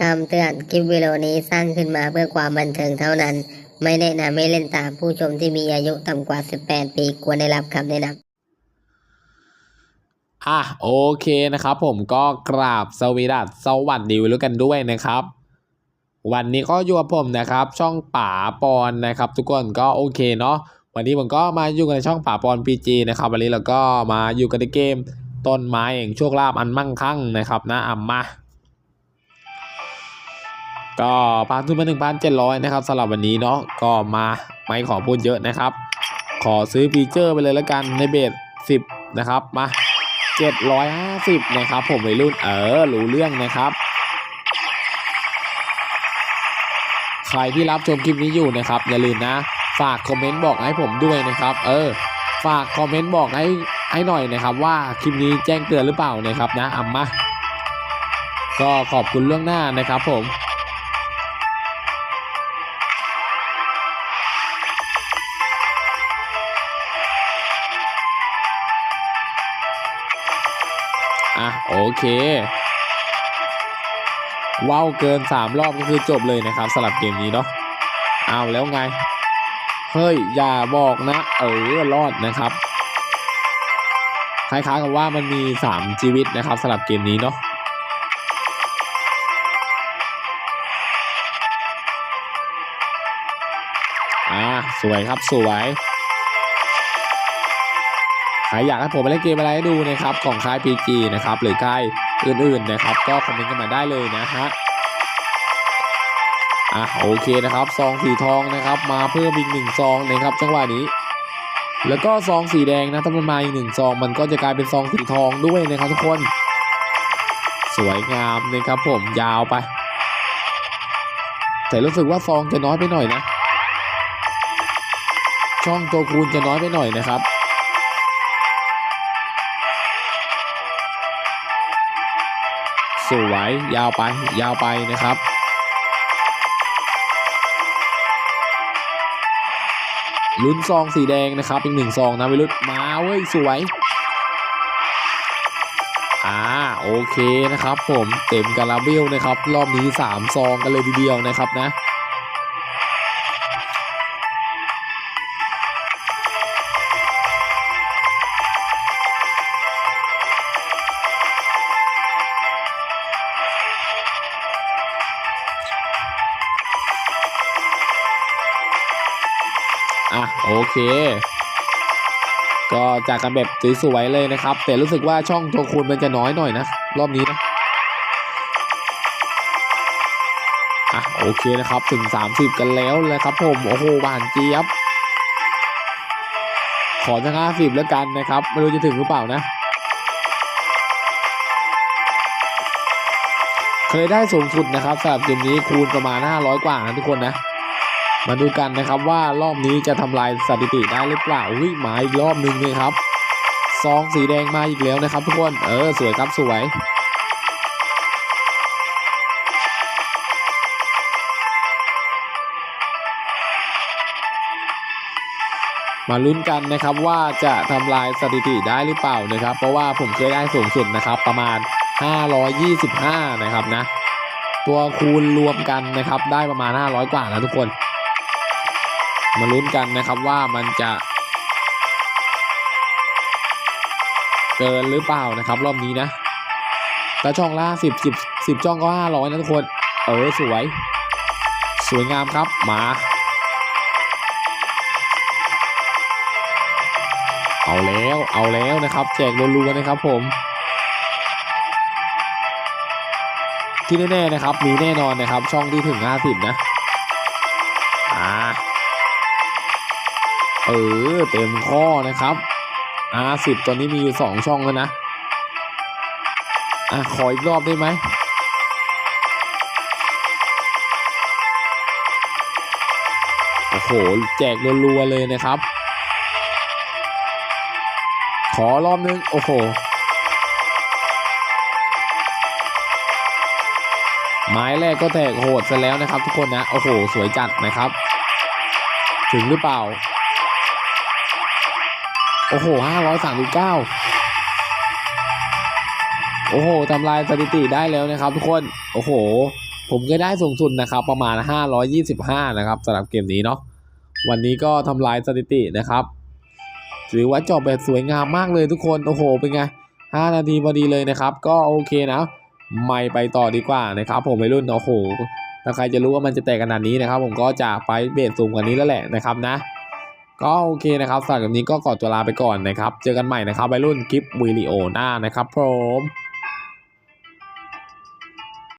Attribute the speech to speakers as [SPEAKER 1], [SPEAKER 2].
[SPEAKER 1] คำเตือนคลิปวิดีโอนี้สร้างขึ้นมาเพื่อความบันเทิงเท่านั้น ไม่แนะนำให้เล่นตามผู้ชมที่มีอายุต่ำกว่า 18 ปีควรได้รับคำแนะนำ
[SPEAKER 2] อะโอเคนะครับผมก็กราบสวีดัสสวัสดีวิลกันด้วยนะครับ วันนี้ก็อยู่กับผมนะครับ ช่องป่าปอนนะครับ ทุกคนก็โอเคเนาะวันนี้ผมก็มาอยู่กันในช่องป่าปอนพีจีนะครับวันนี้เราก็มาอยู่กันในเกมต้นไม้แห่งโชคลาภอันมั่งคั่งนะครับนะอะมา ก็พานทุนมาหนึ่งพันเจ็ดร้อยนะครับสำหรับวันนี้เนาะก็มาไม่ขอพูดเยอะนะครับ ขอซื้อฟีเจอร์ไปเลยแล้วกันในเบสสิบนะครับมา 750 นะครับ ผมวัยรุ่นเออรู้เรื่องนะครับ ใครที่รับชมคลิปนี้อยู่นะครับ อย่าลืมนะ ฝากคอมเมนต์บอกให้ผมด้วยนะครับ เออ ฝากคอมเมนต์บอกให้ให้หน่อยนะครับ ว่าคลิปนี้แจ้งเตือนหรือเปล่านะครับนะอัมมาก็ขอบคุณเรื่องหน้านะครับผม อะโอเคว้าวเกิน 3 รอบก็คือจบเลยนะครับสำหรับเกมนี้เนาะเอาแล้วไง เฮ้ย อย่าบอกนะ เออรอดนะครับคล้ายๆกับว่ามันมี 3 ชีวิตนะครับสำหรับเกมนี้เนาะอ่าสวยครับสวย ใครอยากให้ผมไปเล่นเกมอะไรให้ดูนะครับของค่าย PG นะครับหรือค่ายอื่นๆนะครับ ก็คอมเมนต์กันมาได้เลยนะฮะอะโอเคนะครับซองสีทองนะครับมาเพิ่มอีกหนึ่งซองนะครับจังหวะนี้ แล้วก็ซองสีแดงนะถ้ามันมาอีกหนึ่งซอง มันก็จะกลายเป็นซองสีทองด้วยนะครับทุกคน สวยงามนะครับผมยาวไป แต่รู้สึกว่าซองจะน้อยไปหน่อยนะ ช่องตัวคูณจะน้อยไปหน่อยนะครับ สวยยาวไป ยาวไปนะครับลุ้นซองสีแดงนะครับ อีกหนึ่งซองนะวิรุธมาเว้ยสวย อ่าโอเคนะครับ ผมเต็มกาลาเบลนะครับ รอบนี้ 3 ซองกันเลยทีเดียวนะครับนะ อะโอเค ก็จากกันแบบสวยๆเลยนะครับ แต่รู้สึกว่าช่องตัวคูณมันจะน้อยหน่อยนะ รอบนี้นะอะโอเคนะครับถึง 30 กันแล้วนะครับผมโอ้โหหวานเจี๊ยบ ขอสักห้าสิบแล้วกันนะครับ ไม่รู้จะถึงหรือเปล่านะ เคยได้สูงสุดนะครับสำหรับเกมนี้คูณประมาณ 500 กว่านะทุกคนนะ มาดูกันนะครับว่ารอบนี้จะทำลายสถิติได้หรือเปล่าอุ้ยมาอีกรอบหนึ่งเลยครับซองสีแดงมาอีกแล้วนะครับทุกคนเออสวยครับสวยมาลุ้นกันนะครับว่าจะทำลายสถิติได้หรือเปล่านะครับ เพราะว่าผมเคยได้สูงสุดนะครับประมาณ 525 นะครับนะ ตัวคูณรวมกันนะครับได้ประมาณ 500 กว่านะทุกคน มาลุ้นกันนะครับว่ามันจะ เกินหรือเปล่านะครับรอบนี้นะแล้วช่องล่าสิบสิบสิบช่องก็ห้าร้อยนะทุกคน เออสวย สวยงามครับมาเอาแล้วเอาแล้วนะครับ แจกรัวๆนะครับผม ที่แน่ๆนะครับมีแน่นอนนะครับ ช่องที่ถึงห้าสิบนะ เออเต็มข้อนะครับอ่าสิบตัวนี้มีอยู่สองช่องแล้วนะ อะ ขออีกรอบได้ไหมโอ้โห แจกรัวๆเลยนะครับ ขอรอบนึง โอ้โห ไม้แรกก็แตกโหดซะแล้วนะครับทุกคนนะ โอ้โห สวยจัดนะครับ ถึงหรือเปล่า โอ้โหห้าร้อยสามสิบเก้าโอ้โหทำลายสถิติได้แล้วนะครับทุกคน โอ้โห ผมก็ได้สูงสุดนะครับ ประมาณ 525 นะครับสำหรับเกมนี้เนาะ วันนี้ก็ทำลายสถิตินะครับ ถือว่าจบแบบสวยงามมากเลยทุกคน โอ้โห เป็นไง 5 นาทีพอดีเลยนะครับ ก็โอเคนะ ไม่ไปต่อดีกว่านะครับ ผมไปรุ่น โอ้โห ถ้าใครจะรู้ว่ามันจะแตกขนาดนี้นะครับ ผมก็จะไปเบสสูงกว่านี้แล้วแหละนะครับนะ ก็โอเคนะครับสำหรับนี้ก็ขอตัวลาไปก่อนนะครับ เจอกันใหม่นะครับไปรุ่นคลิปวิดีโอหน้านะครับผม